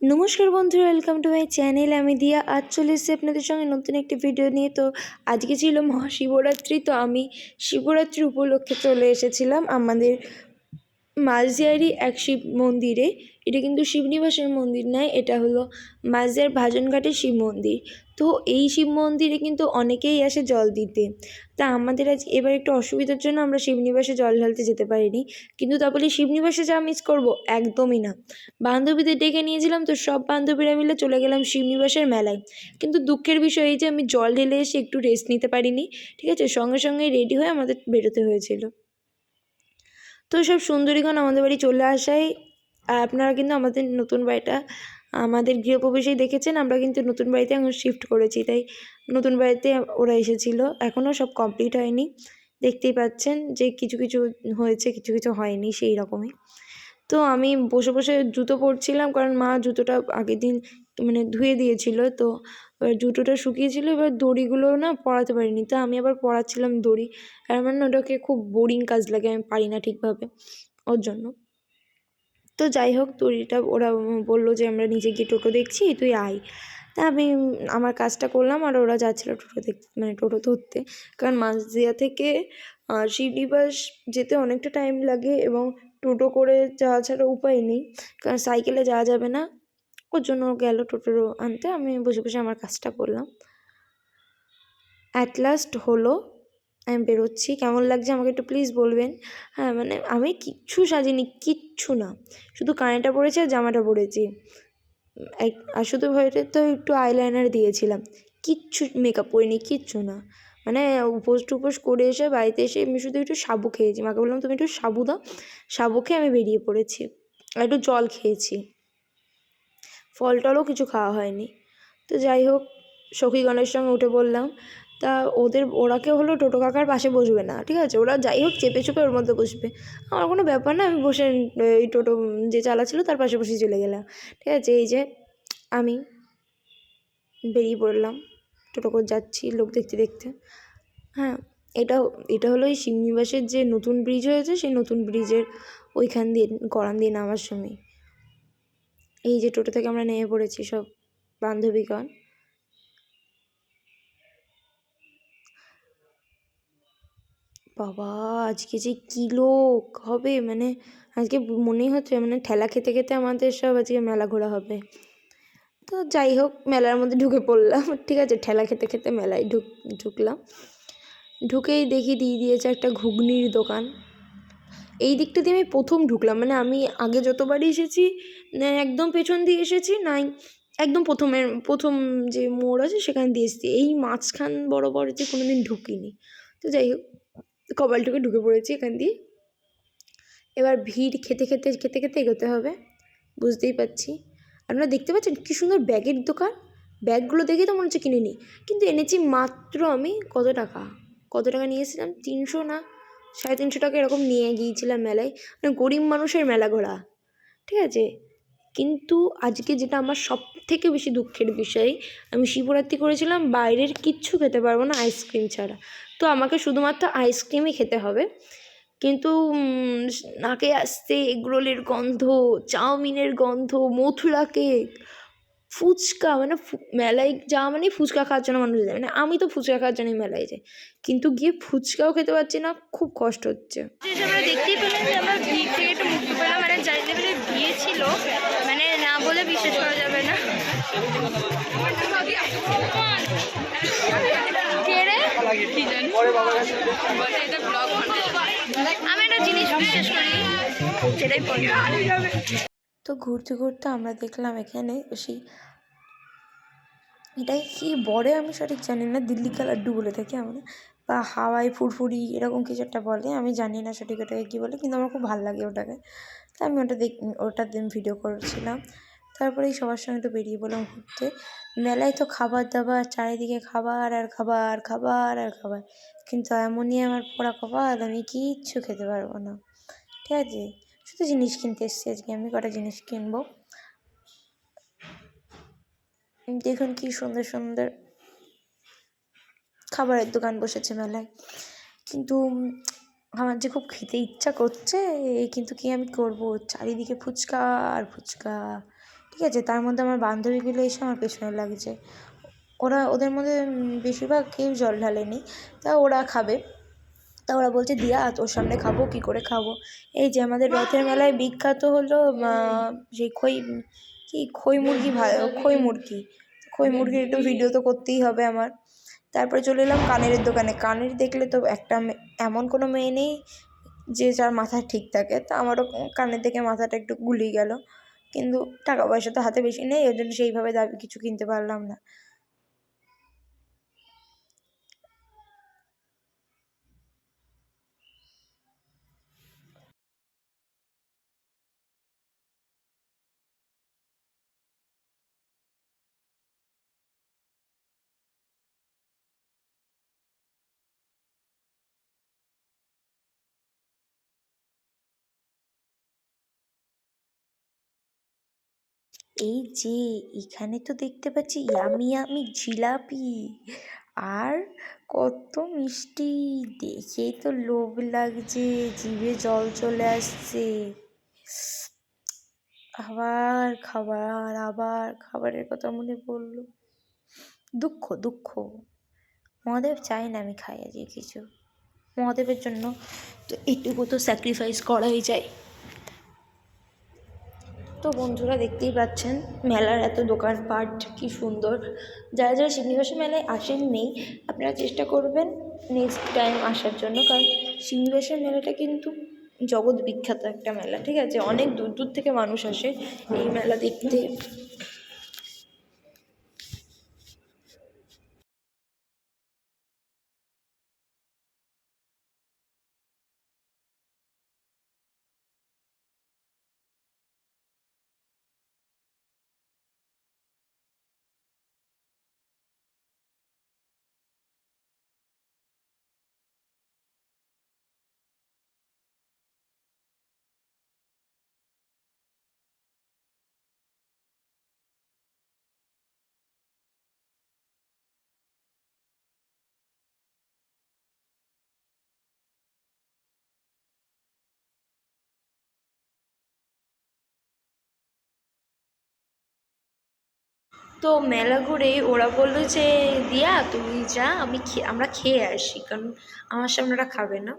নমস্কার বন্ধুরা welcome to my channel আমি দিয়া আজ চলে এসেছি আপনাদের সঙ্গে নতুন একটি ভিডিও নিয়ে। তো আজকে ছিল মহাশিবরাত্রি, তো আমি শিবরাত্রি উপলক্ষে চলে এসেছিলাম আমাদের মালজিয়ারি এক শিব মন্দিরে। এটা কিন্তু শিবনিবাসের মন্দির নয়, এটা হলো মাঝদিয়ার ভাজনঘাটের শিব মন্দির। তো এই শিব মন্দিরে কিন্তু অনেকেই আসে জল দিতে। তা আমাদের আজ এবার একটু অসুবিধার জন্য আমরা শিবনিবাসে জল ঢালতে যেতে পারিনি। কিন্তু তা বলে শিবনিবাসে যা মিস করব একদমই না। বান্ধবীদের ডেকে নিয়েছিলাম তো সব বান্ধবীরা মিলে চলে গেলাম শিবনিবাসের মেলায়। কিন্তু দুঃখের বিষয় এই যে আমি জল ঢেলে এসে একটু রেস্ট নিতে পারিনি, ঠিক আছে? সঙ্গে সঙ্গে রেডি হয়ে আমাদের বেরোতে হয়েছিল। তো সব সুন্দরীগণ আমাদের বাড়ি চলে আসায় আর আপনারা কিন্তু আমাদের নতুন বাড়িটা, আমাদের গৃহপ্রবেশেই দেখেছেন, আমরা কিন্তু নতুন বাড়িতে এখন শিফট করেছি, তাই নতুন বাড়িতে ওরা এসেছিল এখনও সব কমপ্লিট হয়নি, দেখতেই পাচ্ছেন যে কিছু কিছু হয়েছে, কিছু কিছু হয়নি সেই রকমই। তো আমি বসে বসে জুতো পরছিলাম, কারণ মা জুতোটা আগের দিন মানে ধুয়ে দিয়েছিল, তো এবার জুতোটা শুকিয়েছিল, এবার দড়িগুলো না পরাতে পারিনি, তো আমি আবার পরাচ্ছিলাম দড়ি, আর আমার না ওটাকে খুব বোরিং কাজ লাগে, আমি পারি না ঠিকভাবে, ওর জন্য। তো যাই হোক দড়িটা ওরা বলল যে, আমরা নিজে গিয়ে টোটো দেখছি, তুই আয়। তা আমি আমার কাজটা করলাম আর ওরা যাচ্ছিল টোটো দেখ মানে টোটো ধরতে। কারণ মাঝদিয়া থেকে শিবনিবাস যেতে অনেকটা টাইম লাগে এবং টোটো করে যাওয়া ছাড়া উপায় নেই। কারণ সাইকেলে যাওয়া যাবে না। ওর জন্য গেল টোটো আনতে। আমি বসে বসে আমার কাজটা করলাম। অ্যাট লাস্ট হলো। আমি বেরোচ্ছি, কেমন লাগছে আমাকে একটু প্লিজ বলবেন? হ্যাঁ মানে আমি কিচ্ছু সাজিনি, কিচ্ছু না। শুধু কানেটা পরেছি আর জামাটা পরেছি। আর শুধু হয়তো তো একটু আইলাইনার দিয়েছিলাম। কিচ্ছু মেকআপ করিনি কিচ্ছু না। মানে উপোস টুপোস করে এসে বাড়িতে এসে আমি শুধু একটু সাবু খেয়েছি। মাকে বললাম, তুমি একটু সাবু দাও। সাবু খেয়ে আমি বেরিয়ে পড়েছি। আর একটু জল খেয়েছি। ফল টলও কিছু খাওয়া হয়নি। তো যাই হোক সখীগণের সঙ্গে উঠে বললাম তা ওদের, ওরা কেউ হলো টোটো কাকার পাশে বসবে না, ঠিক আছে? ওরা যাই হোক চেপে চুপে ওর মধ্যে বসবে। আমার কোনো ব্যাপার না, আমি বসে, এই টোটো যে চালাচ্ছিল তার পাশে বসে চলে গেলাম, ঠিক আছে? এই যে আমি বেরিয়ে পড়লাম, টোটো করে যাচ্ছি লোক দেখতে দেখতে। হ্যাঁ এটা এটা হলো এই শিবনিবাসের যে নতুন ব্রিজ হয়েছে, সেই নতুন ব্রিজের ওইখান দিয়ে গরম দিয়ে নামার সময়। এই যে টোটো থেকে আমরা নেমে পড়েছি সব বান্ধবীগণ। বাবা, আজকে যে কী লোক হবে? মানে আজকে মনেই হচ্ছে মানে ঠেলা খেতে খেতে আমাদের সব আজকে মেলা ঘোরা হবে। তো যাই হোক, মেলার মধ্যে ঢুকে পড়লাম। ঠিক আছে, ঠেলা খেতে খেতে মেলায় ঢুক, ঢুকলাম। ঢুকেই দেখি দিয়ে দিয়েছে একটা ঘুগনির দোকান। এই দিকটা দিয়ে আমি প্রথম ঢুকলাম। মানে আমি আগে যতবারই এসেছি একদম পেছন দিয়ে এসেছি, নাই, একদম প্রথমের, প্রথম যে মোড় আছে, সেখানে দিয়ে এসেছি। এই মাঝখান বরাবর যে কোনো দিন ঢুকিনি। তো যাই হোক কপালটুকু ঢুকে পড়েছি এখান দিয়ে। এবার ভিড় খেতে খেতে খেতে খেতে এগোতে হবে, বুঝতেই পারছি। আপনারা দেখতে পাচ্ছেন কী সুন্দর ব্যাগের দোকান? ব্যাগগুলো দেখে তো মনে হচ্ছে কিনে নিই। কিন্তু এনেছি মাত্র আমি কত টাকা? কত টাকা নিয়েছিলাম তিনশো না? সাড়ে তিনশো টাকা এরকম নিয়ে গিয়েছিলাম মেলায়। মানে গরিব মানুষের মেলা ঘোরা। ঠিক আছে? কিন্তু আজকে যেটা আমার সব থেকে বেশি দুঃখের বিষয়, আমি শিবরাত্রি করেছিলাম, বাইরের কিচ্ছু খেতে পারব না আইসক্রিম ছাড়া। তো আমাকে শুধুমাত্র আইসক্রিমই খেতে হবে। কিন্তু নাকে আসতে এগরোলের গন্ধ, চাউমিনের গন্ধ, মথুরা কেক, ফুচকা মানে মেলায় যাওয়া মানে ফুচকা খাওয়ার জন্য মানুষ যায়। মানে আমি তো ফুচকা খাওয়ার জন্যই মেলায় যাই। কিন্তু গিয়ে ফুচকাও খেতে পারছি না, খুব কষ্ট হচ্ছে। দেখতেই পেলাম যে বিশ্বাস করা যাবে না। আমি একটা জিনিস বিশ্বাস করি। সেটাই তো ঘুরতে ঘুরতে আমরা দেখলাম এখানে সেই এটাই কি বলে আমি সঠিক জানি না দিল্লি কা লাড্ডু বলে থাকি আমরা। বা হাওয়াই ফুরফুরি এরকম কিছু একটা বলে আমি জানি না সঠিক ওটাকে কী বলে কিন্তু আমার খুব ভালো লাগে ওটাকে। তো আমি ওটা দেখ ওটার দিন ভিডিও করেছিলাম। তারপরেই সবার সঙ্গে তো বেরিয়ে পড়লাম ঘুরতে। মেলায় তো খাবার দাবার, চারিদিকে খাবার আর খাবার খাবার আর খাবার। কিন্তু এমনই আমার পোড়া কপাল, আমি কিচ্ছু খেতে পারব না। ঠিক আছে? শুধু জিনিস কিনতে এসেছি আজকে, আমি কটা জিনিস কিনবো? দেখুন কি সুন্দর সুন্দর খাবারের দোকান বসেছে মেলায়। কিন্তু আমার যে খুব খেতে ইচ্ছা করছে, কিন্তু কি আমি করব? চারিদিকে ফুচকা আর ফুচকা। ঠিক আছে, তার মধ্যে আমার বান্ধবীগুলো এসে আমার পেছনে লাগছে। ওরা, ওদের মধ্যে বেশিরভাগ কেউ জল ঢালেনি, তা ওরা খাবে। তা ওরা বলছে, দিয়া, তোর সামনে খাব, কী করে খাব? এই যে আমাদের রথের মেলায় বিখ্যাত হলো সেই খই, কি খই মুরগি খই মুরগি। খই মুরগির একটু ভিডিও তো করতেই হবে আমার। তারপরে চলে এলাম কানের দোকানে। কানের দেখলে তো একটা এমন কোনো মেয়ে নেই যে যার মাথা ঠিক থাকে। তা আমারও কানের দেখে মাথাটা একটু গুলিয়ে গেল। কিন্তু টাকা পয়সা তো হাতে বেশি নেই, ওই জন্য সেইভাবে দাবি, কিছু কিনতে পারলাম না। এই যে, এখানে তো দেখতে পাচ্ছি ইয়ামি ইয়ামি জিলাপি। আর কত মিষ্টি, দেখেই তো লোভ লাগছে, জিভে জল চলে আসছে। আবার খাবার, আবার খাবারের কথা মনে পড়ল। দুঃখ দুঃখ। মহাদেব চাই না আমি খাই আজকে কিছু। মহাদেবের জন্য তো এইটুকু তো স্যাক্রিফাইস করাই যায়। তো বন্ধুরা দেখতেই পাচ্ছেন, মেলার এত দোকানপাট, কি সুন্দর। যারা যারা শিবনিবাসী মেলায় আসেন নেই আপনারা চেষ্টা করবেন নেক্সট টাইম আসার জন্য, কারণ শিবনিবাসের মেলাটা কিন্তু জগৎ বিখ্যাত একটা মেলা, ঠিক আছে? অনেক দূর দূর থেকে মানুষ আসে এই মেলা দেখতে। তো মেলা ঘুরে ওরা বলল যে, দিয়া, তুমি যা, আমি আমরা খেয়ে আসি, কারণ আমার সামনে ওরা খাবে না।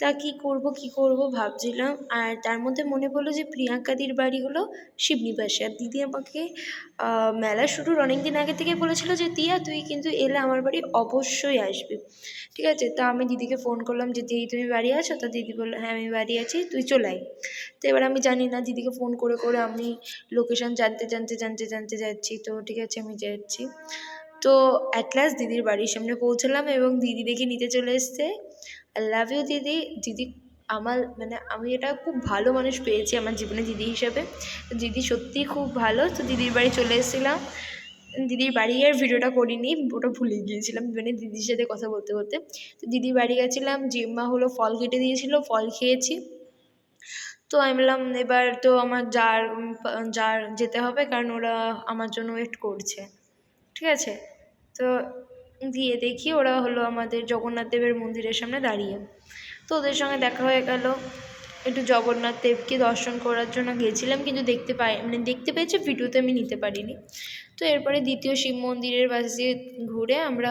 তা কি করব কি করব ভাবছিলাম। আর তার মধ্যে মনে পড়ল যে, প্রিয়াঙ্কাদির বাড়ি হলো শিবনিবাসে। আর দিদি আমাকে মেলা শুরুর অনেক দিন আগে থেকে বলেছিল যে দিয়া তুই কিন্তু এলে আমার বাড়ি অবশ্যই আসবি। ঠিক আছে? তা আমি দিদিকে ফোন করলাম যে, দিদি, তুমি বাড়ি আছো? তা দিদি বলল হ্যাঁ আমি বাড়ি আছি, তুই চলে আয়। তো এবার আমি জানি না, দিদিকে ফোন করে করে আমি লোকেশন জানতে জানতে জানতে জানতে যাচ্ছি। তো ঠিক আছে, আমি যাচ্ছি। তো অ্যাট লাস্ট দিদির বাড়ির সামনে পৌঁছলাম এবং দিদি দেখে নিতে চলে এসছে। আই লাভ ইউ দিদি। দিদি আমার মানে আমি এটা খুব ভালো মানুষ পেয়েছি আমার জীবনে দিদি হিসেবে। দিদি সত্যিই খুব ভালো। তো দিদির বাড়ি চলে এসেছিলাম। দিদির বাড়ি আর ভিডিওটা করিনি, ওটা ভুলে গিয়েছিলাম মানে দিদির সাথে কথা বলতে বলতে। তো দিদির বাড়ি গেছিলাম, জিম্মা হলো ফল কেটে দিয়েছিল, ফল খেয়েছি। তো আমি বললাম, এবার তো আমার যার যার যেতে হবে, কারণ ওরা আমার জন্য ওয়েট করছে। ঠিক আছে? তো গিয়ে দেখি ওরা হলো আমাদের জগন্নাথ দেবের মন্দিরের সামনে দাঁড়িয়ে। তো ওদের সঙ্গে দেখা হয়ে গেল। একটু জগন্নাথ দেবকে দর্শন করার জন্য গেছিলাম, কিন্তু দেখতে পাই মানে দেখতে পেয়েছি, ভিডিওতে আমি নিতে পারিনি। তো এরপরে দ্বিতীয় শিব মন্দিরের পাশে ঘুরে আমরা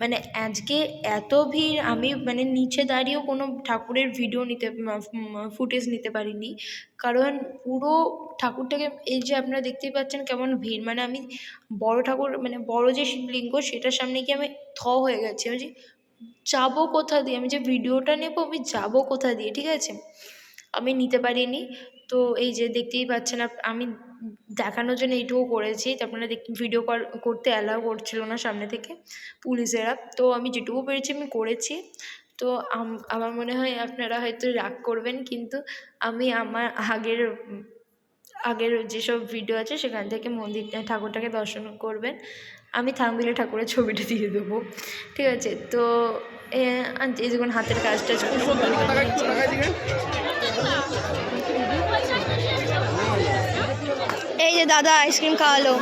মানে আজকে এত ভিড়, আমি মানে নিচে দাঁড়িয়েও কোনো ঠাকুরের ভিডিও নিতে ফুটেজ নিতে পারিনি। কারণ পুরো ঠাকুরটাকে, এই যে আপনারা দেখতেই পাচ্ছেন কেমন ভিড় মানে আমি বড় ঠাকুর মানে বড় যে শিবলিঙ্গ, সেটার সামনে গিয়ে আমি থ হয়ে গেছি। আমি যাব কোথা দিয়ে? আমি যে ভিডিওটা নেব, আমি যাব কোথা দিয়ে? ঠিক আছে? আমি নিতে পারিনি। তো এই যে দেখতেই পাচ্ছেন আমি দেখানোর জন্য এইটুকু করেছি। আপনারা দেখ ভিডিও করতে অ্যালাউ করছিল না সামনে থেকে পুলিশেরা। তো আমি যেটুকু পেরেছি আমি করেছি। তো আমার মনে হয় আপনারা হয়তো রাগ করবেন, কিন্তু আমি আমার আগের আগের যেসব ভিডিও আছে, সেখান থেকে মন্দির ঠাকুরটাকে দর্শন করবেন। আমি থামবিলে ঠাকুরের ছবিটা দিয়ে দেবো। ঠিক আছে তো এই যখন হাতের কাজ টাজ খুব সুন্দর এই যে দাদা আইসক্রিম খাওয়ালো।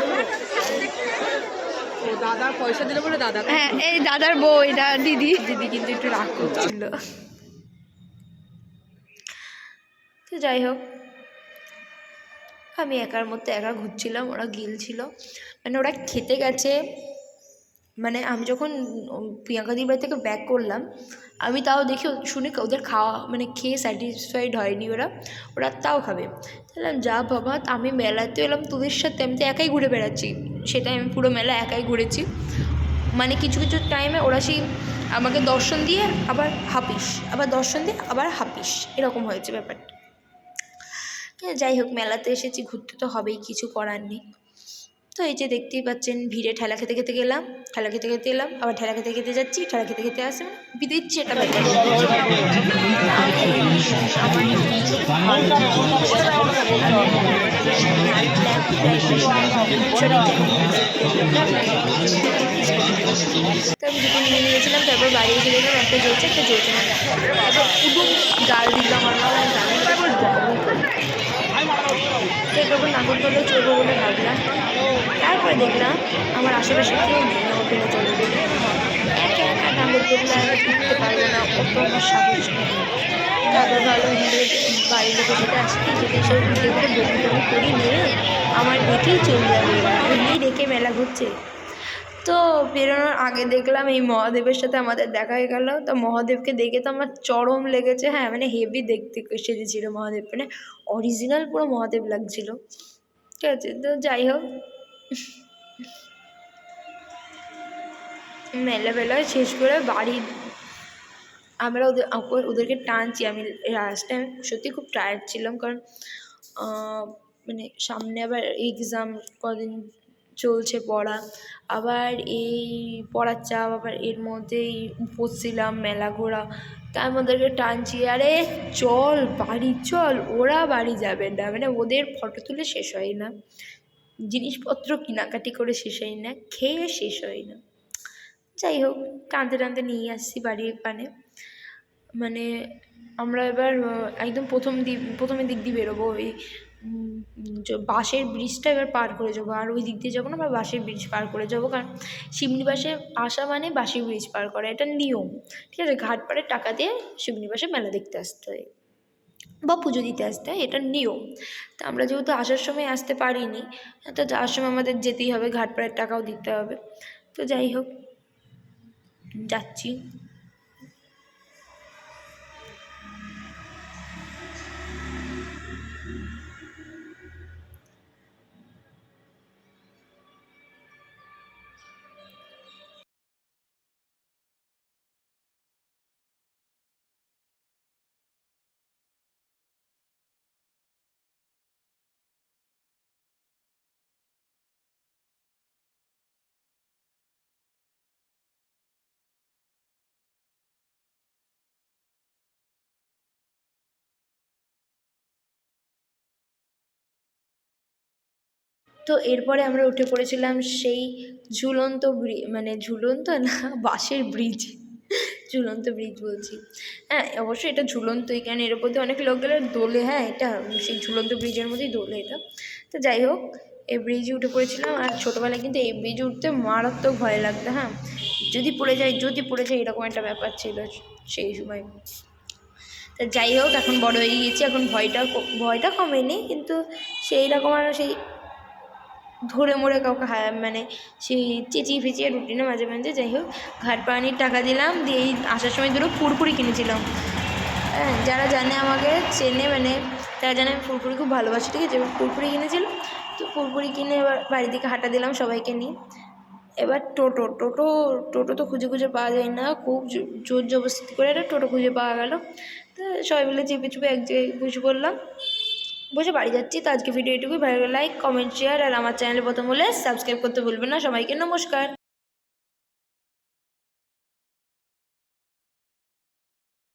দাদা পয়সা দিলে বলে দাদা হ্যাঁ এই দাদার বউ এটা দিদি। দিদি কিন্তু একটু রাগ করছিল। তো যাই হোক আমি একার মধ্যে একা ঘুরছিলাম, ওরা গিলছিল। মানে ওরা খেতে গেছে। মানে আমি যখন প্রিয়াঙ্কাদির বাড়ি থেকে ব্যাক করলাম, আমি তাও দেখি শুনে ওদের খাওয়া মানে খেয়ে স্যাটিসফাইড হয়নি ওরা। ওরা তাও খাবে। তাহলে যা বাবা আমি মেলাতে এলাম তোদের সাথে, আমি তো একাই ঘুরে বেড়াচ্ছি। সেটাই আমি পুরো মেলা একাই ঘুরেছি। মানে কিছু কিছু টাইমে ওরা সেই আমাকে দর্শন দিয়ে আবার হাপিস, আবার দর্শন দিয়ে আবার হাপিস। এরকম হয়েছে ব্যাপারটা। যাই হোক মেলাতে এসেছি ঘুরতে তো হবেই কিছু করার নেই। তো এই যে দেখতেই পাচ্ছেন, ভিড়ে ঠেলা খেতে খেতে গেলাম, ঠেলা খেতে খেতে এলাম, আবার ঠেলা খেতে খেতে যাচ্ছি, ঠেলা খেতে খেতে আসে বিদিচ্ছি তো আমি দুটো নিয়ে নিয়েছিলাম, তারপর বাড়ি এসে দেখলাম একটা জ্বলছে একটা জ্বলছে না তারপর উদুম গাল দিল আমার বাবা আমি তো নাগর নাগরদোলে চলবো বলে ভাবলাম, তারপরে দেখলাম আমার আশেপাশে কেউ নেই, নাগরদোলে চলবে বলে। একা একা নাগরদোলে উঠতে পারব না, অত আমার সাহস নেই। তারপর ভালো ঘুরে বাড়ির লোকের সাথে আসতে যদি সব ভিডিও করে বমি টমি করি নিয়ে আমার দেখেই চলে যাবে। এমনি দেখে মেলা ঘুরছে। তো বেরোনোর আগে দেখলাম এই মহাদেবের সাথে আমাদের দেখা হয়ে গেল। তো মহাদেবকে দেখে তো আমার চরম লেগেছে। হ্যাঁ মানে হেভি দেখতে সেজেছিল মহাদেব। মানে অরিজিনাল পুরো মহাদেব লাগছিল। ঠিক আছে, তো যাই হোক। মেলা বেলা শেষ করে বাড়ি আমরা ওদের ওদেরকে টানছি। আমি টাইম সত্যি খুব টায়ার্ড ছিলাম। কারণ মানে সামনে আবার এক্সাম কদিন চলছে পড়া। আবার এই পড়ার চাপ, আবার এর মধ্যেই পড়ছিলাম মেলা ঘোরা। তার মধ্যে টানছি, আরে চল, বাড়ি চল, ওরা বাড়ি যাবে না। মানে ওদের ফটো তুলে শেষ হয় না। জিনিসপত্র কেনাকাটি করে শেষ হয় না, খেয়ে শেষ হয় না। যাই হোক, টানতে টানতে নিয়ে আসছি বাড়ির পানে। মানে আমরা এবার একদম প্রথম দিক, প্রথমের দিক দিয়ে বেরোবো। ওই বাসের ব্রিজটা এবার পার করে যাব। আর ওই দিক দিয়ে যাব না, আমরা বাসের ব্রিজ পার করে যাব। কারণ সিমনি বাসে আসা মানে বাসের ব্রিজ পার করা। এটা নিয়ম, ঠিক আছে? ঘাট পাড়ে টাকা দিয়ে সিমনি বাসে মেলা দেখতে আসতে হয় বা পুজো দিতে আসতে হয়, এটা নিয়ম। তা আমরা যেহেতু আসার সময় আসতে পারিনি, তো যাওয়ার সময় আমাদের যেতেই হবে, ঘাট পাড়ের টাকাও দিতে হবে। তো যাই হোক, যাচ্ছি। তো এরপরে আমরা উঠে পড়েছিলাম সেই ঝুলন্ত মানে ঝুলন্ত না, বাঁশের ব্রিজ ঝুলন্ত ব্রিজ বলছি। হ্যাঁ অবশ্যই এটা ঝুলন্তই কেন এর উপর দিয়ে অনেক লোক গেলে দোলে হ্যাঁ এটা সেই ঝুলন্ত ব্রিজের মধ্যেই দোলে এটা। তো যাই হোক, এই ব্রিজে উঠে পড়েছিলাম আর ছোটোবেলায় কিন্তু এই ব্রিজে উঠতে মারাত্মক ভয় লাগতো হ্যাঁ। যদি পড়ে যায়, যদি পড়ে যায়, এরকম একটা ব্যাপার ছিল সেই সময়। তা যাই হোক, এখন বড় হয়ে গেছি এখন ভয়টা ভয়টা কমেনি, কিন্তু সেই রকম আর সেই ধরে মরে কাউকে মানে সেই চেঁচিয়ে ফেঁচিয়ে রুটি না মাঝে মাঝে, যাই হোক, ঘাট পানির টাকা দিলাম, দিয়ে এই আসার সময় দুটো ফুরফুরি কিনেছিলাম। হ্যাঁ যারা জানে আমাকে, চেনে মানে তারা জানে আমি ফুরফুরি খুব ভালোবাসি, ঠিক আছে? এবার ফুরফুরি কিনেছিলাম, তো ফুরফুরি কিনে এবার বাড়ি থেকে হাঁটা দিলাম সবাইকে নিয়ে। এবার টোটো টোটো টোটো তো খুঁজে খুঁজে পাওয়া যায় না, খুব জোর জবরদস্তি করে একটা টোটো খুঁজে পাওয়া গেল। তো সবাই মিলে চেপে চুপে এক জায়গায় বসে পড়লাম। বসে বাড়ি যাচ্ছি। তো আজকে ভিডিও এটুকুই ভালো লাইক কমেন্ট শেয়ার আর আমার চ্যানেল প্রথম হলে সাবস্ক্রাইব করতে ভুলবেন না। সবাইকে নমস্কার।